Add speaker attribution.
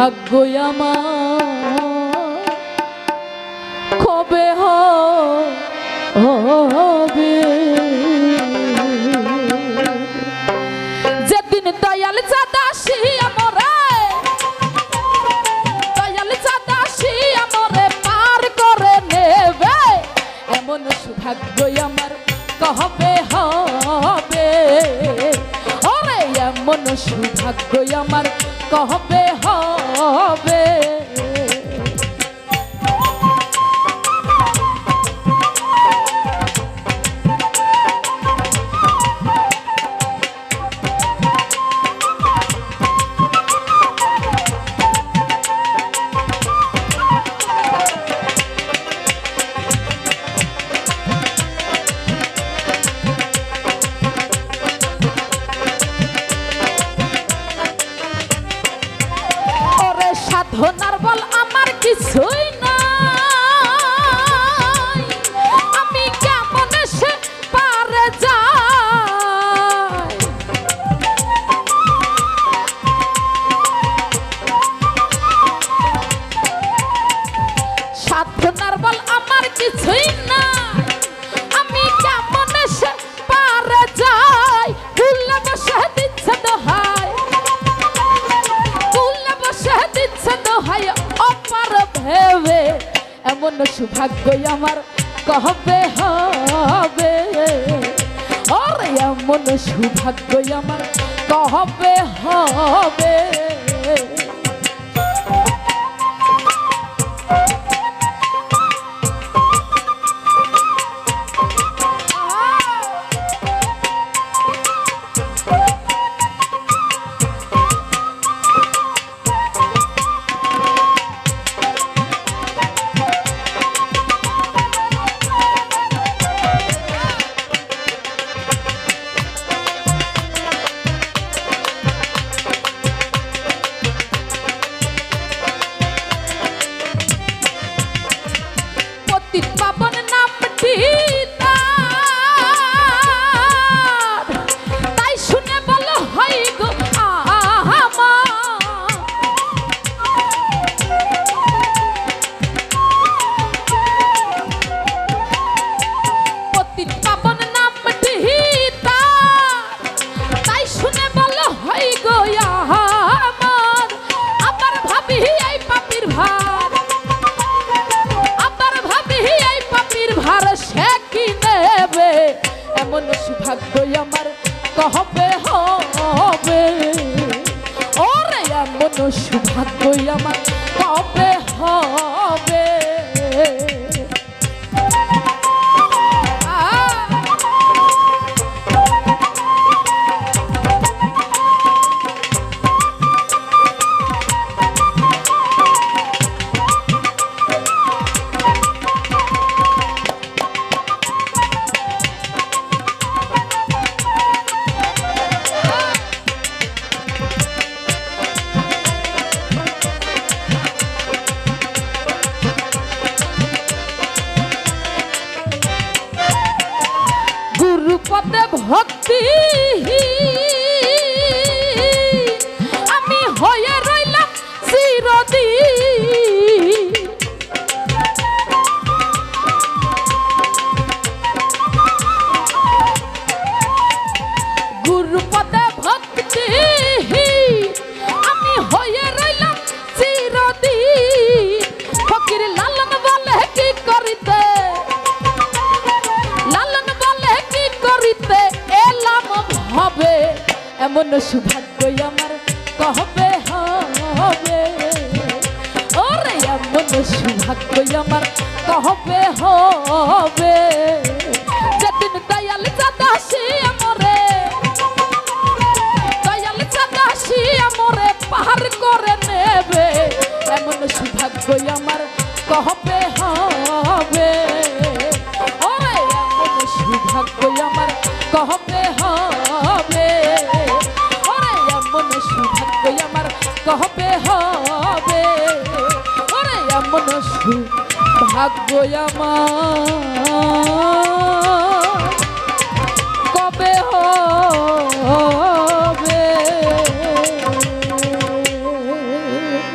Speaker 1: আমার। কবে হবে? যেদিন দয়াল চাদাসি আমরে, দয়াল চাদাসি আমরে পার করে নেবে। এমন সৌভাগ্য আমার। কবে হবে? এমন সৌভাগ্য আমার কহবে হবে সাধনার বল আমার কিছুই আমি কেমন সে পারে যাই সাধনার বল আমার কিছুই দোহাই অপার ভেবে এমন সৌভাগ্যই আমার কবে হবে? আর এমন সৌভাগ্যই আমার কবে হবে? Ih, কবে হবে। এমন সৌভাগ্য আমার। কহবে হবে। ওরে এমন সৌভাগ্য আমার। কহবে হবে। কহবে হবে? ওরে এমন সৌভাগ্য আমার।